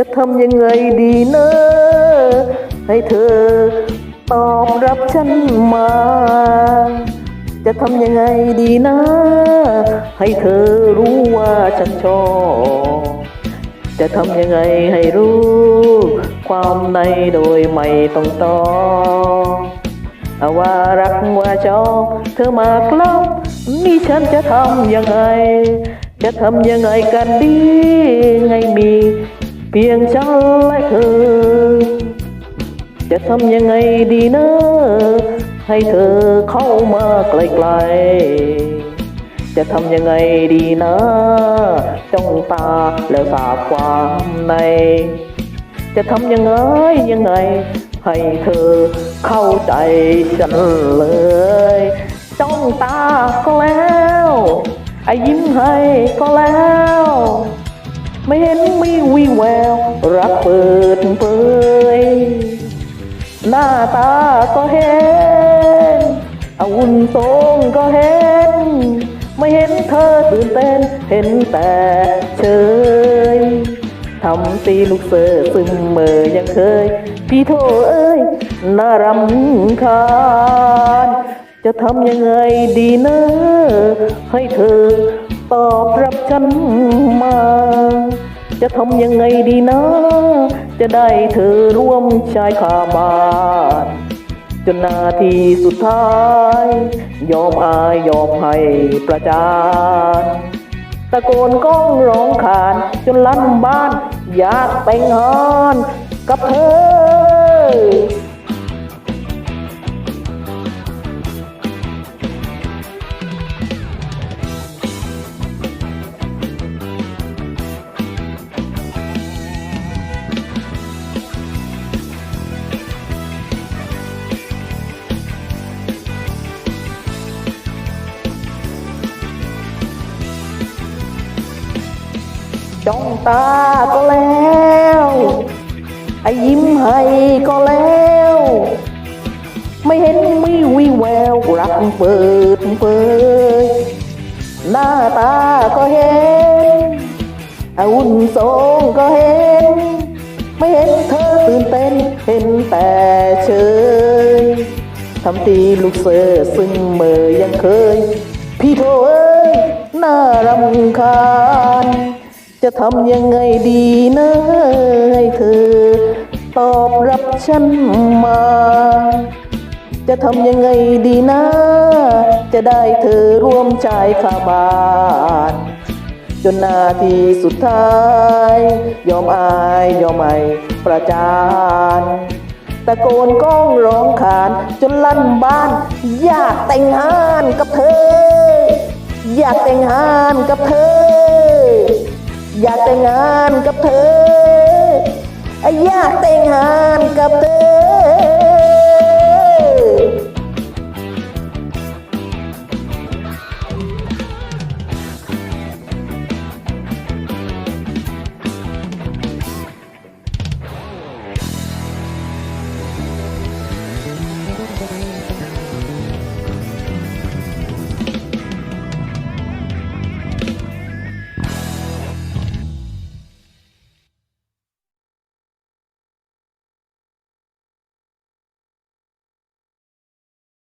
จะทำยังไงดีนะให้เธอตอบรับฉันมา จะทำยังไงดีนะ ให้เธอรู้ว่าฉันชอบ จะทำยังไงให้รู้ ความในโดยไม่ต้องตอเอาว่ารักว่าชอบเธอมากล้อบนี่ฉันจะทำยังไง จะทำยังไงกันดีให้มี พียงฉันและเธอ จะทำยังไงดีนะให้เธอเข้ามาใกล้ๆจะทำยังไงดีนะจ้องตาแล้วสาบความใน จะทำยังไงยังไง ให้เธอเข้าใจฉันเลย จ้องตาก็แล้วไอ้ยิ้มให้ก็แล้ว ไม่เห็นมีวีแวว รักเปิดเผยหน้าตาก็เห็นอาวุนทรงก็เห็น ไม่เห็นเธอตื่นเต้น เห็นแต่เฉยทำตีลูกเสือซึมเมอยังเคย พี่โทเอ้ยน่ารำคาญ จะทำยังไงดีนะ ให้เธอตอบรับฉันมา จะทำยังไงดีนะ จะได้เธอร่วมชายคาบานจนนาทีสุดท้าย ยอมอายยอมให้ประจานตะโกนก้องร้องขานจนลั่นบ้าน อยากแต่งงานกับเธอ จ้องตาก็แล้วไอ้ยิ้มให้ก็แล้ว ไม่เห็นมีวิแววรักเปิดเผยหน้าตาก็เห็นอาวุนทรงก็เห็น ไม่เห็นเธอตื่นเต้นเห็นแต่เฉยทำตีลูกเสือซึ่งเมื่อยังเคย พี่โทเอ้ยน่ารำคาญ จะทำยังไงดีนะให้เธอ ตอบรับฉันมา จะทำยังไงดีนะ จะได้เธอร่วมชายคาบานจนนาทีสุดท้าย ยอมอายยอมไม่ประจานตะโกนก้องร้องขาน จนลั่นบ้าน อยากแต่งงานกับเธอ อยากแต่งงานกับเธอ อยากแต่งงานกับเธอ อยากแต่งงานกับเธอ